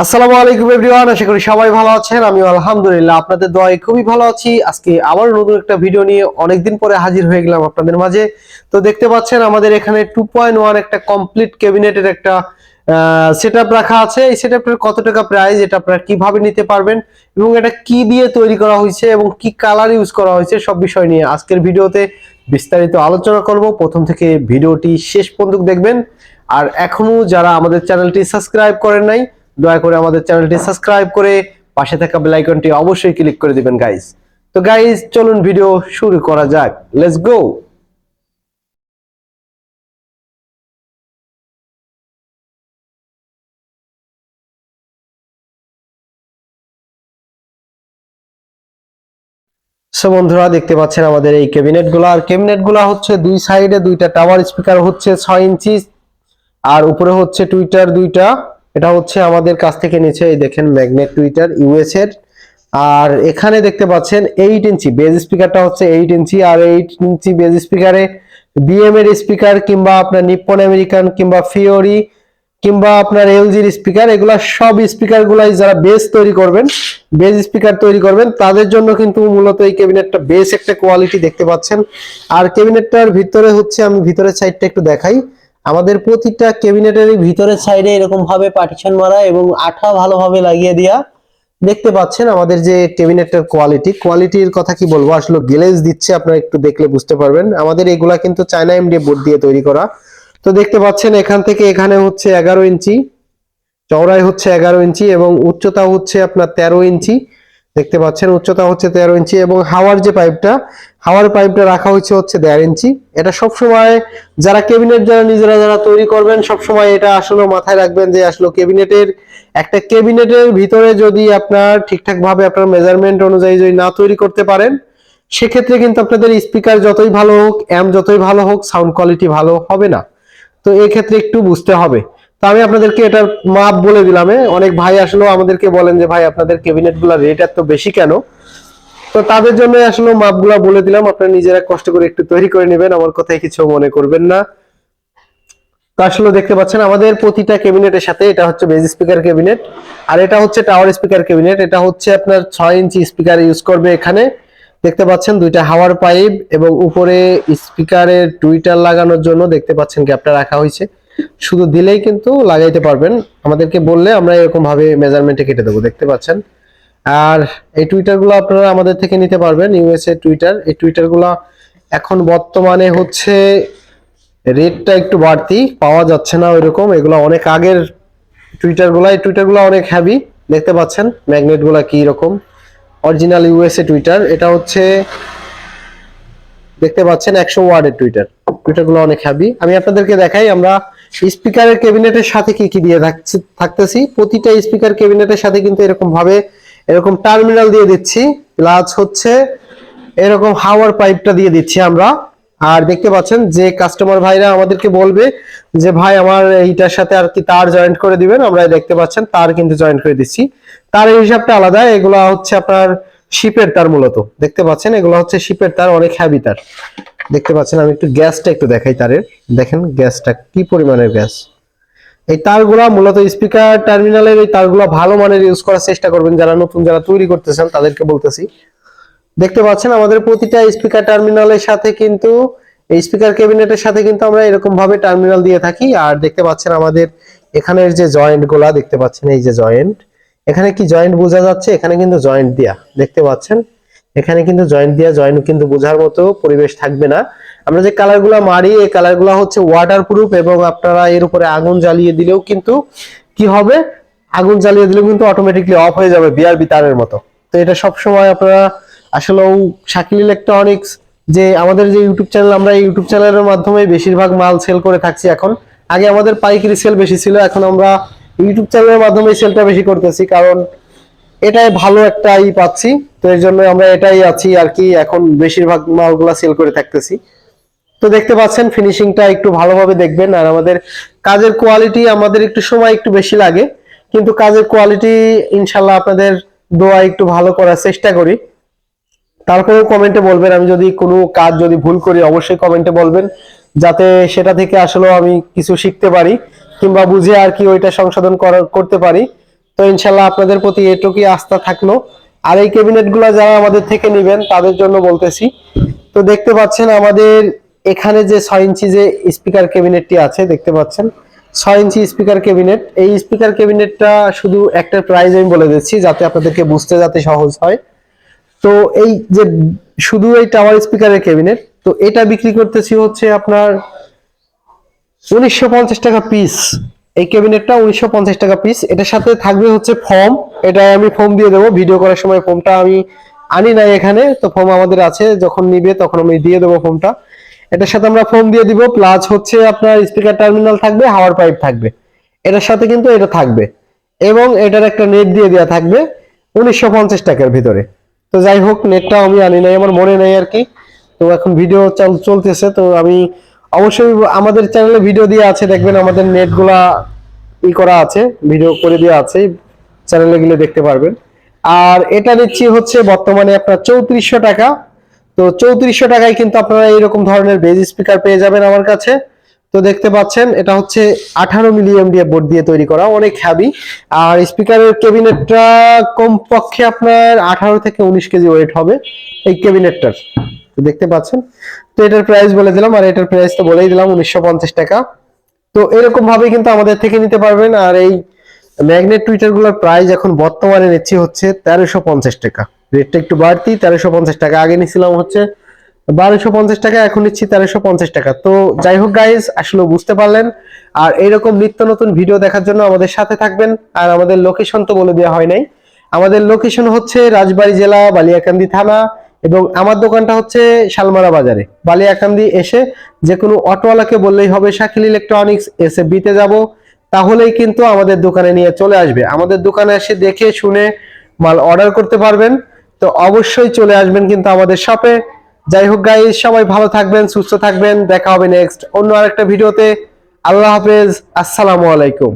আসসালামু আলাইকুম এভরিওয়ান আশা করি সবাই ভালো আছেন। আমি আলহামদুলিল্লাহ আপনাদের দোয়ায় খুবই ভালো আছি। আজকে আবার নতুন একটা ভিডিও নিয়ে অনেকদিন পরে হাজির হয়ে গেলাম আপনাদের মাঝে। তো দেখতে পাচ্ছেন, আমাদের এখানে টু পয়েন্ট ওয়ান একটা কমপ্লিট ক্যাবিনেটের একটা সেট রাখা আছে। এই সেট কত টাকা প্রাইস এটা আপনারা কীভাবে নিতে পারবেন এবং এটা কি দিয়ে তৈরি করা হয়েছে এবং কি কালার ইউজ করা হয়েছে, সব বিষয় নিয়ে আজকের ভিডিওতে বিস্তারিত আলোচনা করব। প্রথম থেকে ভিডিওটি শেষ পর্যন্ত দেখবেন। আর এখনও যারা আমাদের চ্যানেলটি সাবস্ক্রাইব করেন নাই দয়া করে আমাদের চ্যানেলটি সাবস্ক্রাইব করে পাশে থাকা বেল আইকনটি অবশ্যই ক্লিক করে দিবেন গাইস তো গাইস চলুন ভিডিও শুরু করা যাক। লেটস গো সো বন্ধুরা, দেখতে পাচ্ছেন আমাদের এই ক্যাবিনেটগুলো। আর ক্যাবিনেটগুলো হচ্ছে দুই সাইডে দুইটা টাওয়ার স্পিকার হচ্ছে ছয় ইঞ্চি আর উপরে হচ্ছে টুইটার দুইটা এটা হচ্ছে আমাদের কাছ থেকে নিচে এই দেখেন ম্যাগনেট টুইটার ইউএস এর। আর এখানে দেখতে পাচ্ছেন এইট ইঞ্চি বেজ স্পিকারটা হচ্ছে এইট ইঞ্চি। আর এইট ইঞ্চি বেজ স্পিকারে বিএম এর স্পিকার কিংবা আপনার নিপ্পন আমেরিকান কিংবা ফিওরি কিংবা আপনার এলজির স্পিকার এগুলা সব স্পিকার গুলাই যারা বেস তৈরি করবেন বেস স্পিকার তৈরি করবেন, তাদের জন্য কিন্তু মূলত এই ক্যাবিনেটটা বেস একটা কোয়ালিটি দেখতে পাচ্ছেন। আর ক্যাবিনেটটার ভিতরে হচ্ছে আমি ভিতরের সাইডটা একটু দেখাই। আমাদের প্রতিটা ক্যাবিনেটের ভিতরের সাইডে এরকম ভাবে পার্টিশন মারা এবং আঠা ভালোভাবে লাগিয়ে দেওয়া দেখতে পাচ্ছেন আমাদের যে ক্যাবিনেটের কোয়ালিটি। কোয়ালিটির কথা কি বলব? আসলে গ্লেজ দিচ্ছে, আপনারা একটু দেখলে বুঝতে পারবেন। আমাদের এগুলা কিন্তু চায়না এমডি বোর্ড দিয়ে তৈরি করা। তো দেখতে পাচ্ছেন এখান থেকে এখানে হচ্ছে এগারো ইঞ্চি চওড়াই হচ্ছে এগারো ইঞ্চি এবং উচ্চতা হচ্ছে আপনার তেরো ইঞ্চি। দেখতে পাচ্ছেন, উচ্চতা হচ্ছে তেরো ইঞ্চি এবং হাওয়ার যে পাইপটা, হাওয়ার পাইপটা রাখা হয়েছে হচ্ছে দেড় ইঞ্চি। এটা সবসময় যারা কেবিনেট যারা নিজেরা যারা তৈরি করবেন, সবসময় এটা আসলে মাথায় রাখবেন যে আসলে কেবিনেটের একটা ক্যাবিনেটের ভিতরে যদি আপনার ঠিকঠাক ভাবে আপনার মেজারমেন্ট অনুযায়ী যদি না তৈরি করতে পারেন, সেক্ষেত্রে কিন্তু আপনাদের স্পিকার যতই ভালো হোক অ্যাম যতই ভালো হোক সাউন্ড কোয়ালিটি ভালো হবে না। তো এই ক্ষেত্রে একটু বুঝতে হবে। তো আমি আপনাদেরকে এটার মাপ বলে দিলাম। অনেক ভাই আসলেও আমাদেরকে বলেন যে, ভাই, আপনাদের ক্যাবিনেটগুলা রেট এত বেশি কেন? তো তাদের জন্য আসলে মাপগুলা বলে দিলাম, আপনারা নিজেরা কষ্ট করে একটু তৈরি করে নেবেন, আমার কথায় কিছু মনে করবেন না। তো আসলে দেখতে পাচ্ছেন, আমাদের প্রতিটা ক্যাবিনেটের সাথে এটা হচ্ছে বেজ স্পিকার ক্যাবিনেট আর এটা হচ্ছে টাওয়ার স্পিকার ক্যাবিনেট এটা হচ্ছে আপনার ছয় ইঞ্চি স্পিকার ইউজ করবে এখানে। দেখতে পাচ্ছেন, দুইটা হাওয়ার পাইপ এবং উপরে স্পিকারের টুইটার লাগানোর জন্য দেখতে পাচ্ছেন গ্যাপটা রাখা হয়েছে। শুধু দিলেই কিন্তু লাগাইতে পারবেন। আমাদেরকে বললে আমরা এরকম ভাবে মেজারমেন্টে কেটে দেবো, দেখতে পাচ্ছেন। আর এই টুইটারগুলো আপনারা আমাদের থেকে নিতে পারবেন ইউএসএ টুইটার এই টুইটারগুলো এখন বর্তমানে হচ্ছে রেটটা একটু বাড়তি, পাওয়া যাচ্ছে না ওইরকম। এগুলো অনেক আগের টুইটারগুলা এই টুইটারগুলো অনেক হ্যাভি দেখতে পাচ্ছেন ম্যাগনেটগুলা কি রকম অরিজিনাল ইউএসএ টুইটার এটা হচ্ছে দেখতে পাচ্ছেন একশো ওয়ার্ডের টুইটার টুইটারগুলো অনেক হ্যাভি আমি আপনাদেরকে দেখাই, আমরা স্পিকারের ক্যাবিনেটের সাথে কি কি দিয়ে থাকছি- থাকতেছি? প্রতিটা স্পিকার ক্যাবিনেটের সাথে কিন্তু এরকম ভাবে এরকম টার্মিনাল দিয়ে দিচ্ছি। প্লাস হচ্ছে এরকম হাওয়ার পাইপটা দিয়ে দিচ্ছি আমরা। আর দেখতে পাচ্ছেন যে কাস্টমার ভাইরা আমাদেরকে বলবে যে, ভাই, আমার এইটার সাথে আর কি তার জয়েন্ট করে দিবেন? আমরা দেখতে পাচ্ছেন তার কিন্তু জয়েন্ট করে দিচ্ছি। তারের হিসাবটা আলাদা। এগুলা হচ্ছে আপনার শিপের তার মূলত। দেখতে পাচ্ছেন এগুলো হচ্ছে শিপের তার, অনেক হ্যাভি তার। দেখতে পাচ্ছেন, আমি একটু গ্যাসটা একটু দেখাই তারের। দেখেন গ্যাসটা কি পরিমাণের গ্যাস। এই তারগুলা মূলত স্পিকার টার্মিনালের এই তারগুলা ভালো মানের ইউজ করার চেষ্টা করবেন। যারা নতুন, যারা তৈরি করতেছেন তাদেরকে বলতেছি। দেখতে পাচ্ছেন, আমাদের প্রতিটা স্পিকার টার্মিনালের সাথে কিন্তু, এই স্পিকার ক্যাবিনেটের সাথে কিন্তু আমরা এরকম ভাবে টার্মিনাল দিয়ে থাকি। আর দেখতে পাচ্ছেন, আমাদের এখানের যে জয়েন্টগুলা দেখতে পাচ্ছেন এই যে জয়েন্ট। এখানে কি জয়েন্ট বোঝা যাচ্ছে? এখানে কিন্তু জয়েন্ট দিয়া। দেখতে পাচ্ছেন এখানে কিন্তু জয়েন্ট দিয়া জয়েন্ট কিন্তু বোঝার মতো পরিবেশ থাকবে না। আমরা যে কালারগুলা মারি, এই কালারগুলা হচ্ছে ওয়াটার প্রুফ এবং আপনারা এর উপরে আগুন জ্বালিয়ে দিলেও কিন্তু কি হবে? আগুন জ্বালিয়ে দিলেও কিন্তু অটোমেটিকলি অফ হয়ে যাবে বিআরবি তারের মতো। তো এটা সব সময় আপনারা আসলে শাকিল ইলেকট্রনিক্স যে আমাদের যে ইউটিউব চ্যানেল আমরা ইউটিউব চ্যানেলের মাধ্যমে বেশিরভাগ মাল সেল করে থাকছি এখন। আগে আমাদের পাইকারি সেল বেশি ছিল, এখন আমরা ইউটিউব চ্যানেলের মাধ্যমে সেলটা বেশি করতেছি, কারণ এটাই ভালো একটা ই পাচ্ছি। তো এর জন্য আমরা এটাই আছি আর কি, এখন বেশিরভাগ মালগুলা সেল করে থাকতেছি। তো দেখতে পাচ্ছেন ফিনিশিংটা একটু ভালোভাবে দেখবেন। আর আমাদের কাজের কোয়ালিটি আমাদের একটু সময় একটু বেশি লাগে। কিন্তু কাজের কোয়ালিটি ইনশাল্লাহ আপনাদের দোয়া একটু ভালো করার চেষ্টা করি। তারপরেও কমেন্টে বলবেন, আমি যদি কোনো কাজ যদি ভুল করি, অবশ্যই কমেন্টে বলবেন। যাতে সেটা থেকে আসলে আমি কিছু শিখতে পারি কিংবা বুঝে আর কি ওইটা সংশোধন করা- করতে পারি। তো ইনশাল্লাহ আপনাদের প্রতি এটুকুই আস্থা থাকল। আর এই ক্যাবিনেটগুলো যারা আমাদের থেকে নেবেন, তাদের জন্য বলতেছি। তো দেখতে পাচ্ছেন আমাদের এখানে যে ছয় ইঞ্চি যে স্পিকার ক্যাবিনেটটি আছে, দেখতে পাচ্ছেন? ছয় ইঞ্চি স্পিকার ক্যাবিনেট এই স্পিকার ক্যাবিনেটটা শুধু একটা প্রাইস আমি বলে দিচ্ছি, যাতে আপনাদেরকে বুঝতে যাতে সহজ হয়। তো এই যে শুধু এই টাওয়ার স্পিকারের ক্যাবিনেট তো এটা বিক্রি করতেছি হচ্ছে আপনার উনিশশো পঞ্চাশ টাকা পিস এই ক্যাবিনেটটা উনিশশো পঞ্চাশ টাকা পিস এটার সাথে থাকবে হচ্ছে ফর্ম। এটা আমি ফর্ম দিয়ে দেবো। ভিডিও করার সময় ফর্মটা আমি আনি নাই এখানে। তো ফর্ম আমাদের আছে। যখন নিবে তখন আমি দিয়ে দেবো ফর্মটা। এটার সাথে আমরা ফর্ম দিয়ে দিব। প্লাস হচ্ছে আপনার স্পিকার টার্মিনাল থাকবে, হাওয়ার পাইপ থাকবে। এটার সাথে কিন্তু এটা থাকবে। এবং এটার একটা নেট দিয়ে দেওয়া থাকবে উনিশশো পঞ্চাশ টাকার ভিতরে। তো যাই হোক নেটটা আমি আনি নাই। আমার মনে নেই আর কি। তো এখন ভিডিও চলতেছে। তো আমি অবশ্যই আমাদের চ্যানেলে ভিডিও দিয়ে আছে, দেখবেন আমাদের নেটগুলা ই করা আছে ভিডিও করে দেওয়া আছে চ্যানেলে গেলে দেখতে পারবেন। আর এটা নিচ্ছি হচ্ছে বর্তমানে আপনার চৌত্রিশশো টাকা। তো চৌত্রিশশো টাকায় কিন্তু আপনারা এইরকম ধরনের বেজ স্পিকার পেয়ে যাবেন আমার কাছে। তো দেখতে পাচ্ছেন, এটা হচ্ছে আঠারো মিলিয়ন দিয়ে বোর্ড দিয়ে তৈরি করা, অনেক হ্যাভি আর স্পিকারের কেবিনেটটা কমপক্ষে আপনার আঠারো থেকে উনিশ কেজি ওয়েট হবে, এই ক্যাবিনেটটার। দেখতে পাচ্ছেন? তো এটার প্রাইস বলে দিলাম, আর এটার প্রাইস তো বলেই দিলাম, উনিশশো পঞ্চাশ টাকা। তো এরকম ভাবে কিন্তু আমাদের থেকে নিতে পারবেন, আর এই ম্যাগনেট টুইটারগুলোর প্রাইস এখন বর্তমানে নিচ্ছি হচ্ছে তেরোশো পঞ্চাশ টাকা। রেটটা একটু বাড়তি, তেরোশো পঞ্চাশ টাকা। আগে নিছিলাম হচ্ছে বারোশো পঞ্চাশ টাকা, এখন নিচ্ছি তেরোশো পঞ্চাশ টাকা। তো যাই হোক গাইজ আসলে বুঝতে পারলেন, আর এইরকম নিত্য নতুন ভিডিও দেখার জন্য আমাদের সাথে থাকবেন, আর আমাদের লোকেশন তো বলে দেওয়া হয় নাই। আমাদের লোকেশন হচ্ছে রাজবাড়ী জেলা, বালিয়াকান্দি থানা। এবং আমার দোকানটা হচ্ছে শালমারা বাজারে। বালিয়াকান্দি এসে যে কোনো অটোওয়ালাকে বললেই হবে, শাকিল ইলেকট্রনিক্স এসে বিতে যাব। তাহলেই কিন্তু আমাদের দোকানে নিয়ে চলে আসবে। আমাদের দোকানে এসে দেখে শুনে মাল অর্ডার করতে পারবেন। তো অবশ্যই চলে আসবেন কিন্তু আমাদের শপে যাই হোক গাই সবাই ভালো থাকবেন, সুস্থ থাকবেন। দেখা হবে নেক্সট অন্য আরেকটা ভিডিওতে আল্লাহ হাফেজ, আসসালামু আলাইকুম।